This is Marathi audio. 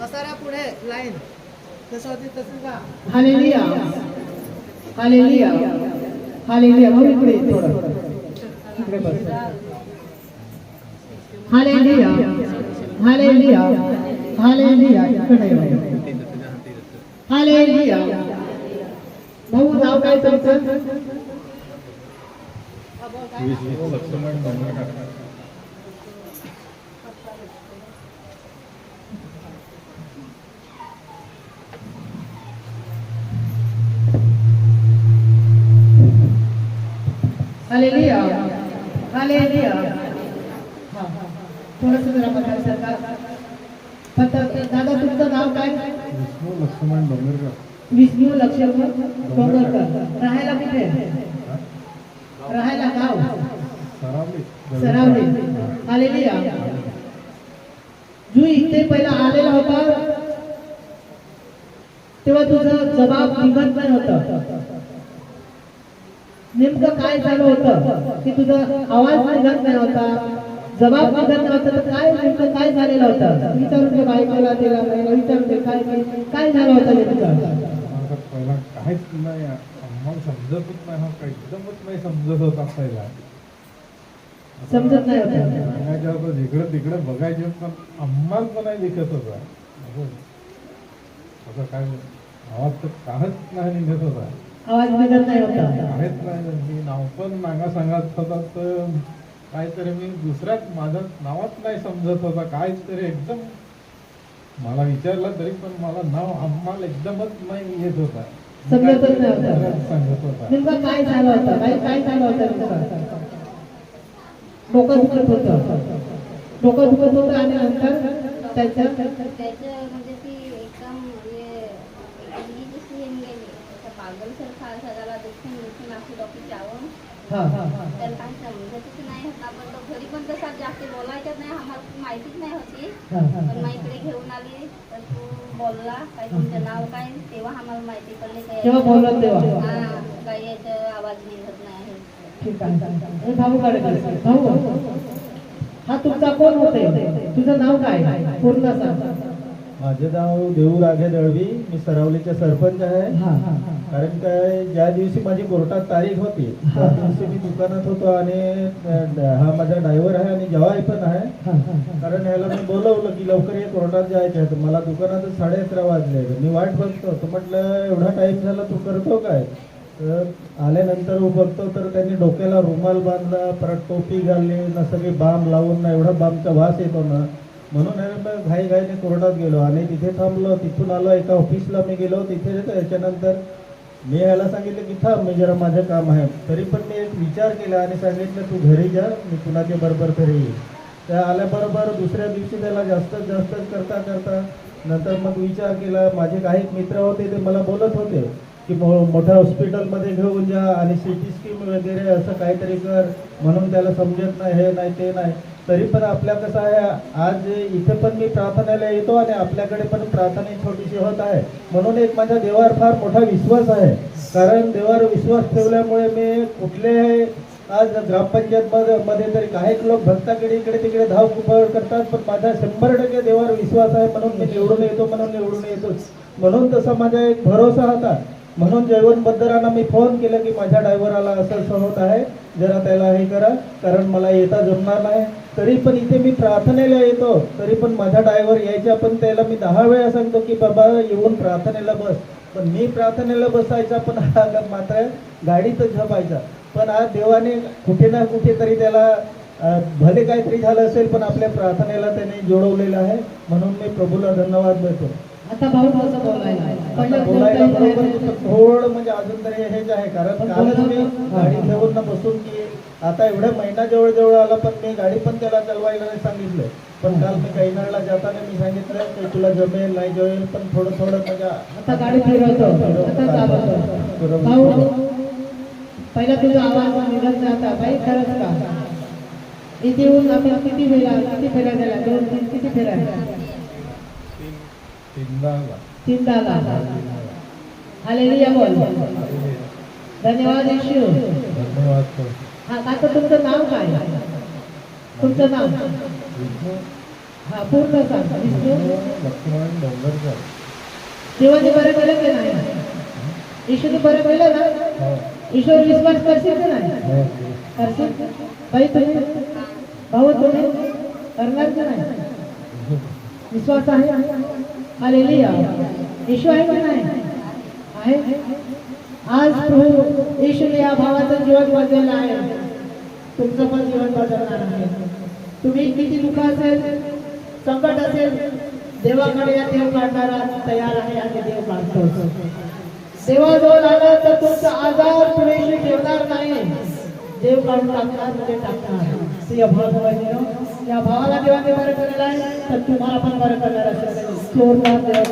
कसाऱ्या पुढे लाईन जसं होती तसं का हालेलुया. हालेलुया. हालेलुया. मग ये थोडं इकडे बस. हालेलुया. हालेलुया. हालेलुया. इकडे. हालेलुया. भाऊ नाव काय तुमचं? हालेलुया हालेलुया हा थोडंसं जरा बघा सरकार फक्त दादा तुमचं नाव काय? विष्णू लक्ष्मण डोंगरकर. विष्णू लक्ष्मण डोंगरकर. राहायला कुठे? राहायला गाव? सरावली. सरावली. हालेलुया जू इथे पहिला आलेला होता तेव्हा तुझं जबाब निघत नाही होतं नेमकं काय झालं होतं? की तुझा आवाज निघत नाही होता? जबाब निघत नव्हता तर काय नेमकं काय झालेलं होतं? विचारून घे बायकोला तिला बाईला विचारून घे काय काय झालं होतं नेमकं? पहिला काहीच नाही आम्हाला समजतच नाही हा काही एकदमच नाही समजत होता पहिला. समजत नाही होतं. जिकडं तिकडं बघायचे पण आम्हाला पण नाही दिसत होता. असं आता काय आवाज तर काहीच नाही निघत होता. आवाज निघत नाही होता. काहीच नाही मी नाव पण नागा सांगत होता तर काहीतरी मी दुसऱ्याच माझं नावाच नाही समजत होता काहीतरी एकदम मला विचारलं तरी पण मला नाव आम्हाला एकदमच नाही येत होता. समजतच नाही होता. दुसऱ्याच सांगत होता. नेमकं काय झालं होतं? काय काय झालं होतं डोकं दुखत होतं. डोकं दुखत होतं आणि नंतर त्याचं त्याचं म्हणजे ती एकदम म्हणजे गेली जशी येऊन गेली असं पागलसारखा असा त्याला दुखून दुखून अशी डॉक्टर जावं. समजतच नाही. होता पण तो घरी पण तसा जास्त बोलायच्याच नाही. आम्हाला माहितीच नाही होती. पण. मग इकडे घेऊन आली. तर तू बोलला. काय तुमचं नाव काय? तेव्हा आम्हाला माहिती पडले. काय? हा काही याचं आवाज निघत नाही. ठीक आहे भाऊकडे गेले. भाऊ हा तुमचा कोण होते? तुझं नाव काय? पूर्ण सांग. माझे नाव देऊ राघे दळवी. मी सरावलीचे सरपंच आहे. हा हा हा. कारण काय ज्या दिवशी माझी कोर्टात तारीख होती त्या दिवशी मी दुकानात होतो आणि हा माझा ड्रायव्हर आहे आणि जवाई पण आहे. हा, हा, हा. कारण ह्याला मी बोलवलं की लवकर ये कोर्टात जायचं आहे. तर मला दुकानातच साडे अकरा वाजले. मी वाट बघतो. तर म्हटलं एवढा टाइम झाला तू करतो काय? तर आल्यानंतर बघतो तर त्यांनी डोक्याला रुमाल बांधला परत टोपी घालली ना सगळी बाम लावून ना एवढा बामचा वास येतो ना म्हणून आहे घाई घाईने कोर्टात गेलो आणि तिथे थांबलो. तिथून आलो एका ऑफिसला मी गेलो. तिथे त्याच्यानंतर मी याला सांगितलं की थांब मी जरा माझं काम आहे. तरी पण मी एक विचार केला आणि सांगितलं तू घरी जा मी कुणाच्या बरोबर घरी येईल त्या आल्याबरोबर दुसऱ्या दिवशी त्याला जास्त जास्त करता करता नंतर मग विचार केला. माझे काही मित्र होते ते मला बोलत होते की मोठ्या हॉस्पिटलमध्ये घेऊन जा आणि सी टी स्कीम वगैरे असं काहीतरी कर. म्हणून त्याला समजत नाही हे नाही ते नाही. तरी पण आपल्या कसं आहे आज इथे पण मी प्रार्थनेला येतो आणि आपल्याकडे पण प्रार्थना छोटीशी होत आहे. म्हणून एक माझ्या देवावर फार मोठा विश्वास आहे. कारण देवावर विश्वास ठेवल्यामुळे मी कुठले आज ग्रामपंचायत मध्ये मध्ये तरी काही लोक भक्ताकडे इकडे तिकडे धाव कुपळ करतात पण माझा शंभर टक्के देवावर विश्वास आहे. म्हणून मी निवडून येतो म्हणून निवडून येतोच म्हणून तसा माझा एक भरोसा होता. म्हणून जयवंत बद्दरांना मी फोन केला की माझ्या ड्रायव्हराला असं असं होत आहे. जरा त्याला हे करा कारण मला येता जमणार नाही. तरी पण इथे मी प्रार्थनेला येतो. तरी पण माझा ड्रायव्हर यायचा पण त्याला मी दहा वेळा सांगतो की बाबा येऊन प्रार्थनेला बस. पण मी प्रार्थनेला बसायचा पण हा मात्र गाडीतच झपायचा. पण आज देवाने कुठे ना कुठे तरी त्याला भले काहीतरी झालं असेल पण आपल्या प्रार्थनेला त्याने जोडवलेलं आहे. म्हणून मी प्रभूला धन्यवाद देतो. आता भाऊ कसं बोलायला. बोलायला बरोबर. थोडं म्हणजे अजून तरी हेच आहे कारण कालच मी हा. गाडी घेऊन ना बसून की आता एवढ्या महिना जवळ जवळ आला पण मी गाडी पण त्याला चालवायला नाही सांगितलं. पण काल मी कैनाळला जाताना मी सांगितलं की तुला जमेल नाही जमेल पण थोडं थोडं म्हणजे आता गाडी फिरवतो. पहिला तुझा आवाज निघत नव्हता बाई खरंच का? इथे येऊन आपण किती फेरा किती फेऱ्या दिल्या दोन तीन किती फेऱ्या दहाला हालेलुया बोल धन्यवाद येशू धन्यवाद हा काका तुमचं नाव काय तुमचं नाव हा पूर्ण सांग विष्णू लक्ष्मण डोंगरकर देवाने बरं केलं की नाही ईश्वरी बरं केलं ना ईश्वर विश्वास करशील की नाही करशील बाई तुम्ही भाऊ तुम्ही करणार की नाही विश्वास आहे आलेली येशू आहे का नाही? आहे. आज प्रभू येशूने या भावाचं जीवन बदललं आहे. तुमचं पण जीवन बदलणार आहे. तुम्ही किती दुःख असेल संकट असेल देवाकडे या देव काढणारा तयार आहे आणि देव काढतो देवाजवळ आलं तर तुमचा आजार पुरेशी ठेवणार नाही. देव काढून टाकणार म्हणजे टाकणार. ते या भावाला देवाने बरं केलेलं आहे तर तुम्हाला पण बरं करणार असेल जोरदार देवा